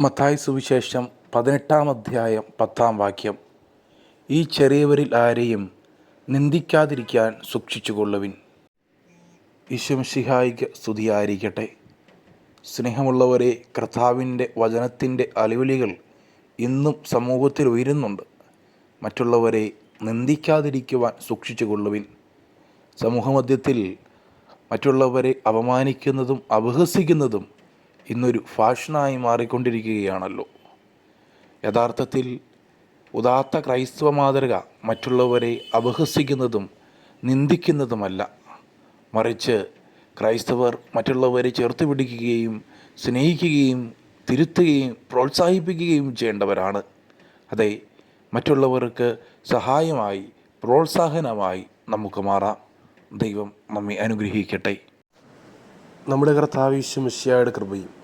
മത്തായി സുവിശേഷം പതിനെട്ടാം അധ്യായം പത്താം വാക്യം. ഈ ചെറിയവരിൽ ആരെയും നിന്ദിക്കാതിരിക്കാൻ സൂക്ഷിച്ചുകൊള്ളുവിൻ. ഈശംഷിഹായിക്ക് സ്തുതിയായിരിക്കട്ടെ. സ്നേഹമുള്ളവരെ കർത്താവിന്റെ വചനത്തിന്റെ അലവിളികൾ ഇന്നും സമൂഹത്തിൽ ഉയരുന്നുണ്ട്. മറ്റുള്ളവരെ നിന്ദിക്കാതിരിക്കുവാൻ സൂക്ഷിച്ചുകൊള്ളുവിൻ. സമൂഹമധ്യത്തിൽ മറ്റുള്ളവരെ അപമാനിക്കുന്നതും അപഹസിക്കുന്നതും ഇന്നൊരു ഫാഷനായി മാറിക്കൊണ്ടിരിക്കുകയാണല്ലോ. യഥാർത്ഥത്തിൽ ഉദാത്ത ക്രൈസ്തവ മാതൃക മറ്റുള്ളവരെ അപഹസിക്കുന്നതും നിന്ദിക്കുന്നതുമല്ല. മറിച്ച് ക്രൈസ്തവർ മറ്റുള്ളവരെ ചേർത്ത് പിടിക്കുകയും സ്നേഹിക്കുകയും തിരുത്തുകയും പ്രോത്സാഹിപ്പിക്കുകയും ചെയ്യേണ്ടവരാണ്. അതെ മറ്റുള്ളവർക്ക് സഹായമായി പ്രോത്സാഹനമായി നമുക്ക് മാറാം. ദൈവം നമ്മെ അനുഗ്രഹിക്കട്ടെ. നമ്മുടെ കർത്താവിശ്വമിശിയായുടെ കൃപയും